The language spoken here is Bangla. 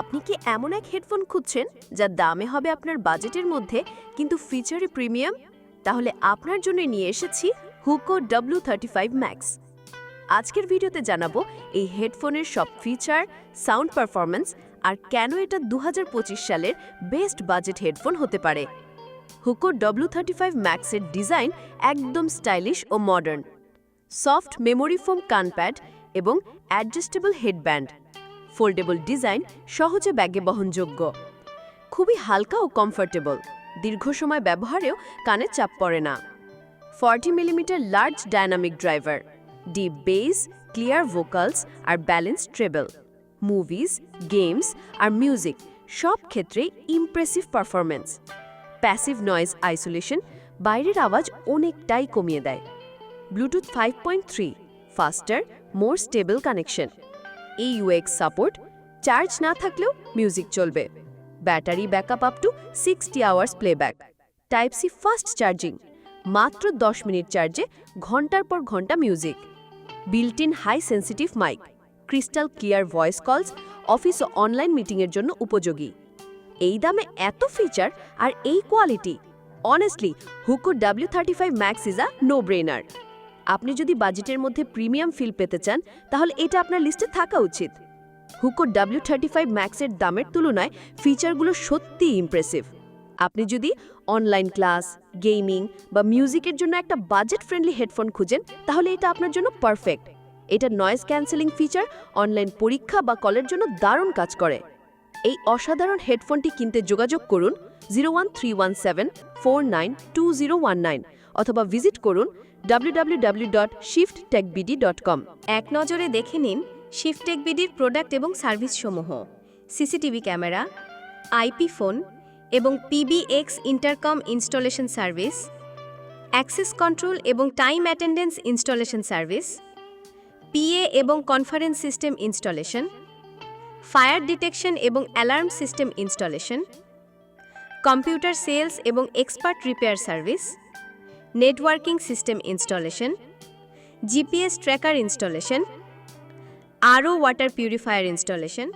আপনি কি এমন এক হেডফোন খুঁজছেন যা দামে হবে আপনার বাজেটের মধ্যে, কিন্তু ফিচারে প্রিমিয়াম তাহলে আপনার জন্য নিয়ে এসেছি Hoco W thirty five Max আজকের ভিডিওতে জানাব এই হেডফোনের সব ফিচার সাউন্ড পারফরম্যান্স আর কেন এটা দু পঁচিশ সালের বেস্ট বাজেট হেডফোন হতে পারে। হুকো ডাব্লিউ থার্টি ফাইভ ম্যাক্সের ডিজাইন একদম স্টাইলিশ ও মডার্ন সফট মেমোরি ফোম কানপ্যাড এবং অ্যাডজাস্টেবল হেডব্যান্ড ফোল্ডেবল ডিজাইন সহজে ব্যাগে বহনযোগ্য। খুবই হালকা ও কমফোর্টেবল। দীর্ঘ সময় ব্যবহারেও কানে চাপ পড়ে না। Forty millimetre large dynamic driver, deep bass, clear vocals আর ব্যালেন্স ট্রেবল, মুভিজ, গেমস আর মিউজিক সব ক্ষেত্রেই impressive performance passive noise isolation বাইরের আওয়াজ অনেকটাই কমিয়ে দেয়। Bluetooth five point three, faster, more stable connection. এই ইউএক্স সাপোর্ট চার্জ না থাকলেও মিউজিক চলবে। Battery backup up to sixty hours playback type C fast charging মাত্র দশ মিনিট চার্জে ঘণ্টার পর ঘণ্টা music built in high sensitive mic crystal clear voice calls office O online মিটিংয়ের জন্য উপযোগী। এই দামে এত ফিচার আর এই quality honestly Hoco W thirty five Max is a no brainer আপনি যদি বাজেটের মধ্যে প্রিমিয়াম ফিল পেতে চান, তাহলে এটা আপনার লিস্টে থাকা উচিত। হুকো ডাব্লিউ থার্টি ফাইভ ম্যাক্সের দামের তুলনায় ফিচারগুলো সত্যিই ইমপ্রেসিভ আপনি যদি অনলাইন ক্লাস গেমিং বা মিউজিকের জন্য একটা বাজেট ফ্রেন্ডলি হেডফোন খুঁজেন, তাহলে এটা আপনার জন্য পারফেক্ট এটা নয়েজ ক্যান্সেলিং ফিচার অনলাইন পরীক্ষা বা কলের জন্য দারুণ কাজ করে। এই অসাধারণ হেডফোনটি কিনতে যোগাযোগ করুন zero one three one seven four nine two zero one nine অথবা ভিজিট করুন www.shiftechbd.com এক নজরে দেখে নিন শিফটেক বিডির প্রোডাক্ট এবং সার্ভিসসমূহ সিসিটিভি ক্যামেরা আইপি ফোন এবং PBX intercom installation service access control এবং time attendance installation service PA এবং conference system installation fire detection এবং alarm system installation computer sales এবং expert repair service networking system installation GPS tracker installation আরও ওয়াটার পিউরিফায়ার ইনস্টলেশন